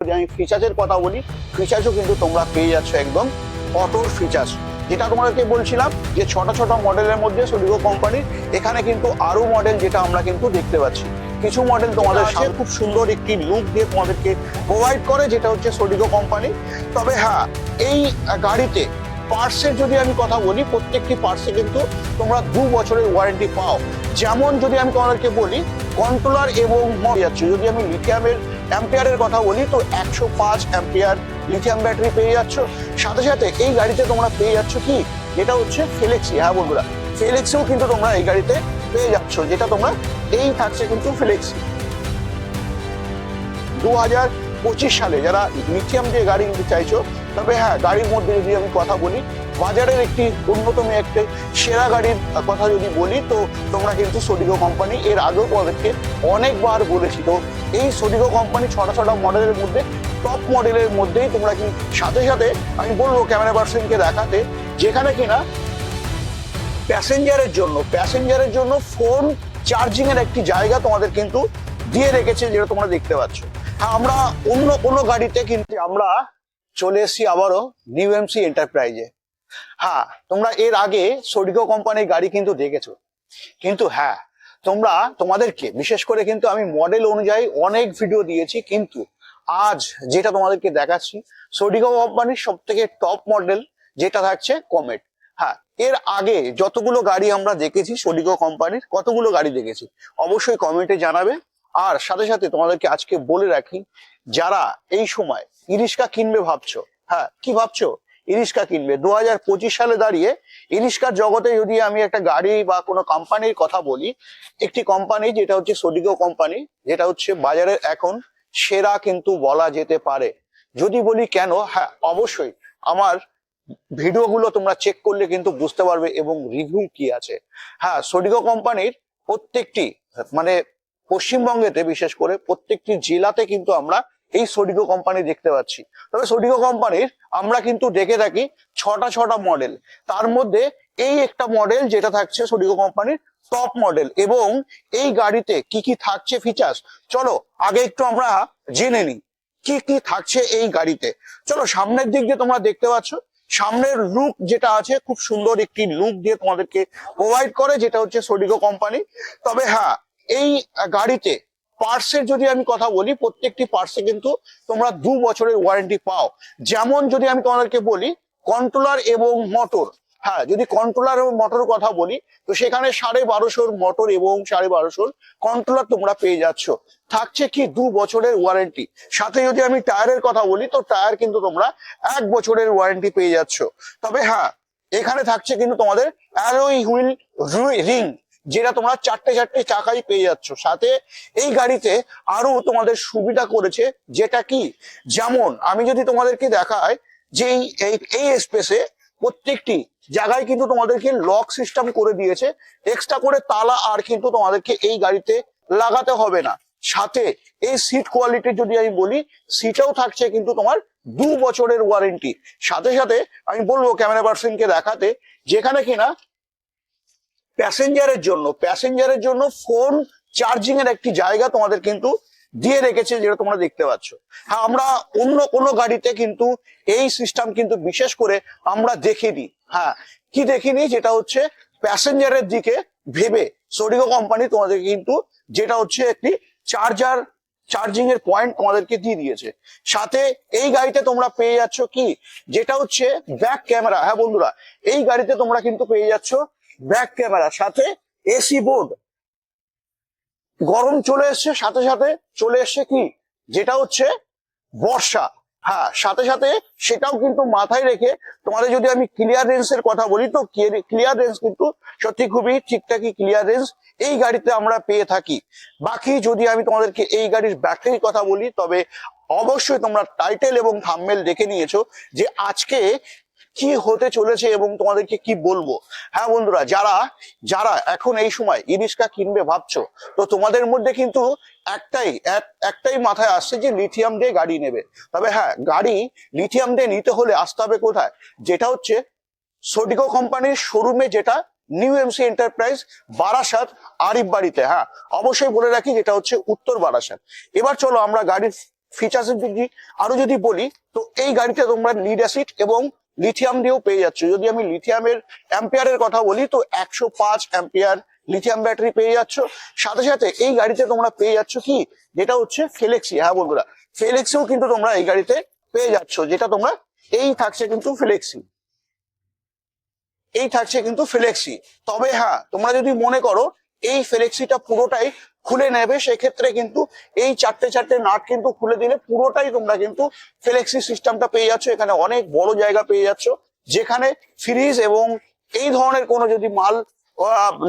যদি আমি ফিচার্সের কথা বলি ফিচার্সও কিন্তু তোমরা পেয়ে যাচ্ছ একদম অটোর ফিচার্স যেটা তোমাদেরকে বলছিলাম যে ছটা ছটা মডেলের মধ্যে সোডিগো কোম্পানির এখানে কিন্তু আরও মডেল যেটা আমরা কিন্তু দেখতে পাচ্ছি। কিছু মডেল তোমাদের সাথে খুব সুন্দর একটি লুক দিয়ে তোমাদেরকে প্রোভাইড করে যেটা হচ্ছে সোডিগো কোম্পানি তবে হ্যাঁ এই গাড়িতে পার্সের যদি আমি কথা বলি প্রত্যেকটি পার্সে কিন্তু তোমরা দু বছরের ওয়ারেন্টি পাও। যেমন যদি আমি তোমাদেরকে বলি কন্ট্রোলার এবং যাচ্ছে। যদি আমি লিথিয়ামের অ্যাম্পিয়ারের কথা বলি, তো একশো পাঁচ অ্যাম্পিয়ার লিথিয়াম ব্যাটারি পেয়ে যাচ্ছ। সাথে সাথে এই গাড়িতে তোমরা পেয়ে যাচ্ছ কি? যেটা হচ্ছে ফেলেক্সি হ্যাঁ বন্ধুরা ফেলেক্সিও কিন্তু তোমরা এই গাড়িতে পেয়ে যাচ্ছ, যেটা তোমরা এই থাকছে কিন্তু ফেলেক্সি দু হাজার পঁচিশ সালে যারা লিথিয়াম দিয়ে গাড়ি নিতে চাইছো, তবে হ্যাঁ গাড়ির মধ্যে যদি আমি কথা বলি বাজারের একটি অন্যতম একটি সেরা গাড়ির কথা যদি বলি, তো তোমরা কিন্তু সোডিগো কোম্পানি এর আগেও তোমাদেরকে অনেকবার বলেছি। তো এই সোডিগো কোম্পানি ছটা ছটা মডেলের মধ্যে টপ মডেলের মধ্যেই তোমরা কি সাথে সাথে, আমি বলব ক্যামেরা পার্সনকে দেখাতে, যেখানে কিনা প্যাসেঞ্জারের জন্য প্যাসেঞ্জারের জন্য ফোন চার্জিং এর একটি জায়গা তোমাদের কিন্তু দিয়ে রেখেছে, যেটা তোমরা দেখতে পাচ্ছ। হ্যাঁ আমরা অন্য কোনো গাড়িতে কিন্তু আমরা চলে এসেছি আবারও নিউ এমসি এন্টারপ্রাইজে হ্যাঁ তোমরা এর আগে সোডিগো কোম্পানির গাড়ি কিন্তু দেখেছ। কিন্তু হ্যাঁ তোমরা, তোমাদেরকে, বিশেষ করে কিন্তু আমি মডেল অনুযায়ী অনেক ভিডিও দিয়েছি, কিন্তু আজ যেটা তোমাদেরকে দেখাচ্ছি সোডিগো কোম্পানির সব থেকে টপ মডেল যেটা থাকছে কমেট হ্যাঁ এর আগে যতগুলো গাড়ি আমরা দেখেছি সোডিগো কোম্পানির, কতগুলো গাড়ি দেখেছি, অবশ্যই কমেন্টে জানাবে। আর সাথে সাথে তোমাদেরকে আজকে বলে রাখি, যারা এই সময় ইরিস্কা কিনবে ভাবছ হ্যাঁ কি ভাবছ? ইরিস্কা কিনবে। দু হাজার পঁচিশ সালে দাঁড়িয়ে ইরিস্কার জগতে যদি আমি একটা গাড়ি বা কোনো কোম্পানির কথা বলি, একটি কোম্পানি যেটা হচ্ছে সোডিগো কোম্পানি, যেটা হচ্ছে বাজারের এখন সেরা কিন্তু বলা যেতে পারে। যদি বলি কেন হ্যাঁ অবশ্যই আমার ভিডিওগুলো তোমরা চেক করলে কিন্তু বুঝতে পারবে এবং রিভিউ কি আছে। হ্যাঁ সোডিগো কোম্পানির প্রত্যেকটি মানে পশ্চিমবঙ্গেতে বিশেষ করে প্রত্যেকটি জেলাতে কিন্তু আমরা এই সোডিগো কোম্পানি দেখতে পাচ্ছি। তবে সোডিগো কোম্পানির আমরা কিন্তু দেখে থাকি ছটা ছটা মডেল তার মধ্যে এই একটা মডেল যেটা থাকছে সোডিগো কোম্পানির টপ মডেল এবং এই গাড়িতে কি কি থাকছে ফিচার্স চলো, আগে একটু আমরা জেনে নিই কি কি থাকছে এই গাড়িতে। চলো, সামনের দিক দিয়ে তোমরা দেখতে পাচ্ছ, সামনের লুক যেটা আছে খুব সুন্দর একটি লুক দিয়ে তোমাদেরকে প্রোভাইড করে, যেটা হচ্ছে সোডিগো কোম্পানি তবে হ্যাঁ এই গাড়িতে পার্টসের যদি আমি কথা বলি, প্রত্যেকটি পার্টসে কিন্তু তোমরা দু বছরের ওয়ারেন্টি পাও। যেমন যদি আমি তোমাদেরকে বলি কন্ট্রোলার এবং মোটর হ্যাঁ যদি কন্ট্রোলার এবং মোটর কথা বলি, তো সেখানে সাড়ে বারোশোর মোটর এবং সাড়ে বারোশোর কন্ট্রোলার তোমরা পেয়ে যাচ্ছ। থাকছে কি দু বছরের ওয়ারেন্টি সাথে যদি আমি টায়ারের কথা বলি, তো টায়ার কিন্তু তোমরা এক বছরের ওয়ারেন্টি পেয়ে যাচ্ছ। তবে হ্যাঁ এখানে থাকছে কিন্তু তোমাদের অ্যালোই হুইল রিং যেটা তোমরা চারটে চারটে চাকাই পেয়ে যাচ্ছ। সাথে এই গাড়িতে আরও তোমাদের সুবিধা করেছে যেটা কি? যেমন আমি যদি তোমাদেরকে দেখাই যে এই স্পেসে প্রত্যেকটি জায়গায় কিন্তু তোমাদেরকে লক সিস্টেম করে দিয়েছে। এক্সট্রা করে তালা আর কিন্তু তোমাদেরকে এই গাড়িতে লাগাতে হবে না। সাথে এই সিট কোয়ালিটি যদি আমি বলি সিটাও থাকছে কিন্তু তোমার দু বছরের ওয়ারেন্টি সাথে সাথে আমি বলব ক্যামেরা পার্সনকে দেখাতে, যেখানে কিনা প্যাসেঞ্জারের জন্য প্যাসেঞ্জারের জন্য ফোন চার্জিং এর একটি জায়গা তোমাদের কিন্তু দিয়ে রেখেছে যেটা তোমরা দেখতে পাচ্ছ। হ্যাঁ আমরা অন্য কোনো গাড়িতে কিন্তু এই সিস্টেম কিন্তু বিশেষ করে আমরা দেখিনি। হ্যাঁ কি দেখিনি? যেটা হচ্ছে প্যাসেঞ্জারের দিকে ভেবে সোডিগো কোম্পানি তোমাদেরকে কিন্তু যেটা হচ্ছে একটি চার্জার চার্জিং এর পয়েন্ট তোমাদেরকে দিয়ে দিয়েছে। সাথে এই গাড়িতে তোমরা পেয়ে যাচ্ছ কি? যেটা হচ্ছে ব্যাক ক্যামেরা হ্যাঁ বন্ধুরা, এই গাড়িতে তোমরা কিন্তু পেয়ে যাচ্ছ ব্যাক ক্যামেরা, সাথে এসি বোর্ড। গরম চলে এসছে, সাথে সাথে চলে এসছে কি? যেটা হচ্ছে বর্ষা। হ্যাঁ সাথে সাথে সেটাও কিন্তু মাথায় রেখে তোমাদের যদি আমি ক্লিয়ারেন্স এর কথা বলি, তো ক্লিয়ার ক্লিয়ারেন্স কিন্তু সত্যি খুবই ঠিকঠাকই ক্লিয়ার ক্লিয়ারেন্স এই গাড়িতে আমরা পেয়ে থাকি। বাকি যদি আমি তোমাদেরকে এই গাড়ির ব্যাটারির কথা বলি, তবে অবশ্যই তোমরা টাইটেল এবং থাম্বেল দেখে নিয়েছো যে আজকে কি হতে চলেছে এবং তোমাদেরকে কি বলব? হ্যাঁ বন্ধুরা, যারা যারা এখন এই সময় ইরিস্কা কিনবে ভাবছ, তো তোমাদের মধ্যে কিন্তু একটাই, এক- একটাই মাথায় আসছে যে লিথিয়াম দিয়ে গাড়ি নেবে। তবে হ্যাঁ গাড়ি লিথিয়াম দিয়ে নিতে হলে আসতে হবে কোথায়? যেটা হচ্ছে সোডিকো কোম্পানির শোরুমে যেটা new MC enterprise Barasat Arif বাড়িতে হ্যাঁ অবশ্যই বলে রাখি যেটা হচ্ছে উত্তর বারাসাত। এবার চলো আমরা গাড়ির ফিচার্সের দিক আরও যদি বলি, তো এই গাড়িতে তোমরা লিড অ্যাসিড এবং লিথিয়াম দিয়েও পেয়ে যাচ্ছ। যদি আমি লিথিয়ামের অ্যাম্পিয়ারের কথা বলি, তো একশো পাঁচ অ্যাম্পিয়ার লিথিয়াম ব্যাটারি পেয়ে যাচ্ছ। সাথে সাথে এই গাড়িতে তোমরা পেয়ে যাচ্ছ কি? যেটা হচ্ছে ফেলেক্সি হ্যাঁ বন্ধুরা ফেলেক্সিও কিন্তু তোমরা এই গাড়িতে পেয়ে যাচ্ছ, যেটা তোমরা এই থাকছে কিন্তু ফ্লেক্সি এই থাকছে কিন্তু ফ্লেক্সি তবে হ্যাঁ তোমরা যদি মনে করো, এই ফ্লেক্সিটা পুরোটাই খুলে নেবে, সেক্ষেত্রে কিন্তু এই চারটে চারটে নাট কিন্তু খুলে দিলে পুরোটাই তোমরা কিন্তু ফ্লেক্সি সিস্টেমটা পেয়ে যাচ্ছ। এখানে অনেক বড় জায়গা পেয়ে যাচ্ছ। যেখানে ফ্রিজ এবং এই ধরনের কোনো যদি মাল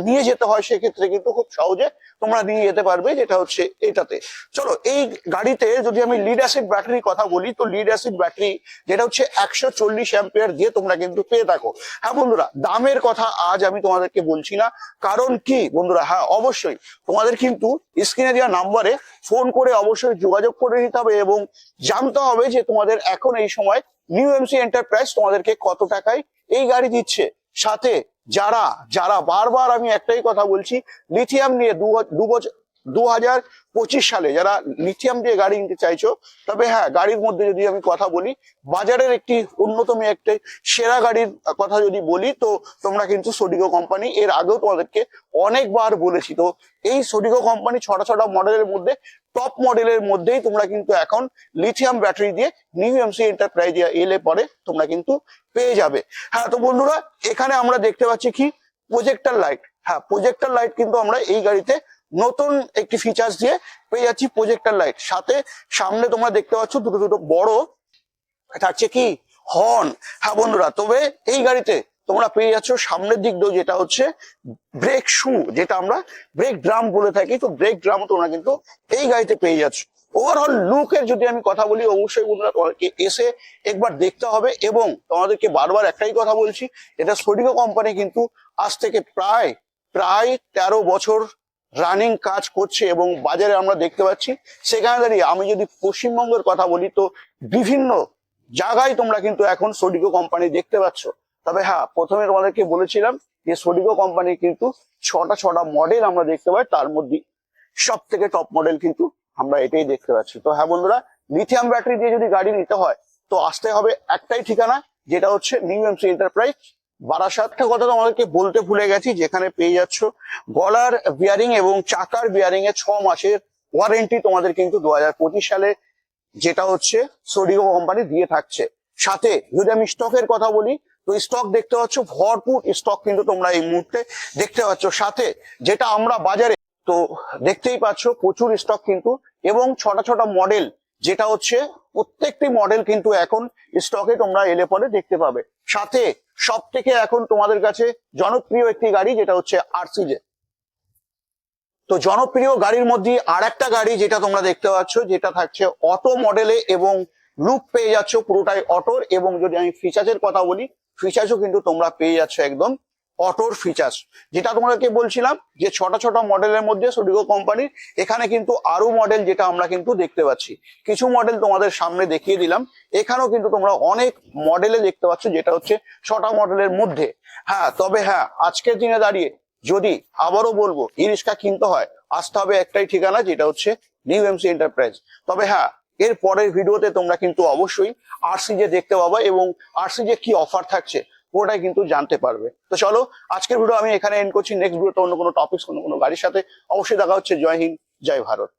নিয়ে যেতে হয় সেক্ষেত্রে কিন্তু খুব সহজে তোমরা নিয়ে যেতে পারবে, যেটা হচ্ছে এটাতে চলো, এই গাড়িতে যদি আমি লিড অ্যাসিড ব্যাটারির কথা বলি, তো লিড অ্যাসিড ব্যাটারি যেটা হচ্ছে একশো চল্লিশ অ্যাম্পিয়ার দিয়ে তোমরা কিন্তু পেয়ে থাকো। হ্যাঁ বন্ধুরা, দামের কথা আজ আমি তোমাদেরকে বলছি না, কারণ কি বন্ধুরা? হ্যাঁ অবশ্যই তোমাদের কিন্তু স্ক্রিনে দেওয়া নাম্বারে ফোন করে অবশ্যই যোগাযোগ করে নিতে হবে এবং জানতে হবে যে তোমাদের এখন এই সময় নিউ এমসি এন্টারপ্রাইজ তোমাদেরকে কত টাকায় এই গাড়ি দিচ্ছে। সাথে যারা যারা বারবার আমি একটাই কথা বলছি লিথিয়াম নিয়ে দু হ- দু বছর দু পঁচিশ সালে যারা লিথিয়াম দিয়ে গাড়ি নিতে চাইছো, তবে হ্যাঁ গাড়ির মধ্যে যদি আমি কথা বলি, বাজারের একটি অন্যতম একটি সেরা গাড়ির কথা যদি বলি, তো তোমরা কিন্তু সোডিগো কোম্পানি এর আগেও তোমাদেরকে অনেকবার বলেছি। তো এই সোডিগো কোম্পানি ছটা ছটা মডেলের মধ্যে টপ মডেলের মধ্যেই তোমরা কিন্তু এখন লিথিয়াম ব্যাটারি দিয়ে নিউ এমসি এন্টারপ্রাইজ এলে পরে তোমরা কিন্তু পেয়ে যাবে। হ্যাঁ তো বন্ধুরা, এখানে আমরা দেখতে পাচ্ছি কি? প্রজেক্টর লাইট হ্যাঁ প্রজেক্টর লাইট কিন্তু আমরা এই গাড়িতে নতুন একটি ফিচার্স দিয়ে পেয়ে যাচ্ছি প্রজেক্টর লাইট সাথে সামনে তোমরা দেখতে পাচ্ছ দুটো দুটো বড়, থাকছে কি? হর্ন হ্যাঁ বন্ধুরা, তবে এই গাড়িতে তোমরা পেয়ে যাচ্ছ সামনের দিক দিয়েও যেটা হচ্ছে ব্রেক শু যেটা আমরা ব্রেক ড্রাম বলে থাকি। তো ব্রেক ড্রাম তোমরা কিন্তু এই গাড়িতে পেয়ে যাচ্ছ। ওভারঅল লুকের যদি আমি কথা বলি, অবশ্যই বন্ধুরা তোমাদেরকে এসে একবার দেখতে হবে এবং তোমাদেরকে বারবার একটাই কথা বলছি, এটা সোডিগো কোম্পানি কিন্তু আজ থেকে প্রায় প্রায় তেরো বছর রানিং কাজ করছে এবং বাজারে আমরা দেখতে পাচ্ছি, সেখানে দাঁড়িয়ে আমি যদি পশ্চিমবঙ্গের কথা বলি, তো বিভিন্ন জায়গায় তোমরা কিন্তু এখন সোডিগো কোম্পানি দেখতে পাচ্ছ। তবে হ্যাঁ প্রথমে তোমাদেরকে বলেছিলাম যে সোডিগো কোম্পানি কিন্তু ছটা ছটা মডেল আমরা দেখতে পাই, তার মধ্যে সব থেকে টপ মডেল কিন্তু আমরা এটাই দেখতে পাচ্ছি। তো হ্যাঁ বন্ধুরা লিথিয়াম ব্যাটারি দিয়ে যদি গাড়ি নিতে হয়, তো আসতে হবে একটাই ঠিকানা, যেটা হচ্ছে নিউ এমসি এন্টারপ্রাইজ বারাসাতটা কথা তোমাদেরকে বলতে ভুলে গেছি, যেখানে পেয়ে যাচ্ছ গলার বিয়ারিং এবং চাকার বিয়ারিং এ ছ মাসের ওয়ারেন্টি তোমাদের কিন্তু দু হাজার পঁচিশ সালে যেটা হচ্ছে সোডিগো কোম্পানি দিয়ে থাকছে। সাথে যদি আমি স্টকের কথা বলি, তো স্টক দেখতে পাচ্ছ, ভরপুর স্টক কিন্তু তোমরা এই মুহূর্তে দেখতে পাচ্ছ। সাথে যেটা আমরা বাজারে, তো দেখতেই পাচ্ছ প্রচুর স্টক কিন্তু, এবং ছটা ছটা মডেল যেটা হচ্ছে প্রত্যেকটি মডেল কিন্তু এখন স্টকে তোমরা এলে পরে দেখতে পাবে। সাথে সব থেকে এখন তোমাদের কাছে জনপ্রিয় একটি গাড়ি, যেটা হচ্ছে আরসিজে তো জনপ্রিয় গাড়ির মধ্যে আর একটা গাড়ি যেটা তোমরা দেখতে পাচ্ছ, যেটা থাকছে অটো মডেলে এবং লুক পেয়ে যাচ্ছ পুরোটাই অটোর এবং যদি আমি ফিচার্সের কথা বলি ফিচার্সও কিন্তু তোমরা পেয়ে যাচ্ছ একদম অটোর ফিচার্স যেটা তোমাদেরকে বলছিলাম যে ছটা ছটা মডেলের মধ্যে সোডিগো কোম্পানির এখানে কিন্তু আরও মডেল যেটা আমরা কিন্তু দেখতে পাচ্ছি। কিছু মডেল তোমাদের সামনে দেখিয়ে দিলাম। এখানেও কিন্তু তোমরা অনেক মডেলে দেখতে পাচ্ছ যেটা হচ্ছে ছটা মডেলের মধ্যে। হ্যাঁ তবে হ্যাঁ আজকের দিনে দাঁড়িয়ে যদি আবারও বলব ই রিক্সা কিনতে হয়, আসতে হবে একটাই ঠিকানা যেটা হচ্ছে নিউ এমসি এন্টারপ্রাইজ তবে হ্যাঁ এর পরের ভিডিওতে তোমরা কিন্তু অবশ্যই আরসিজে দেখতে পাবে এবং আরসিজে কি অফার থাকছে পুরোটাই কিন্তু জানতে পারবে। তো চলো, আজকের ভিডিও আমি এখানে এন্ড করছি। নেক্সট ভিডিওতে অন্য কোনো টপিক অন্য কোনো গাড়ির সাথে অবশ্যই দেখা হচ্ছে। জয় হিন্দ, জয় ভারত।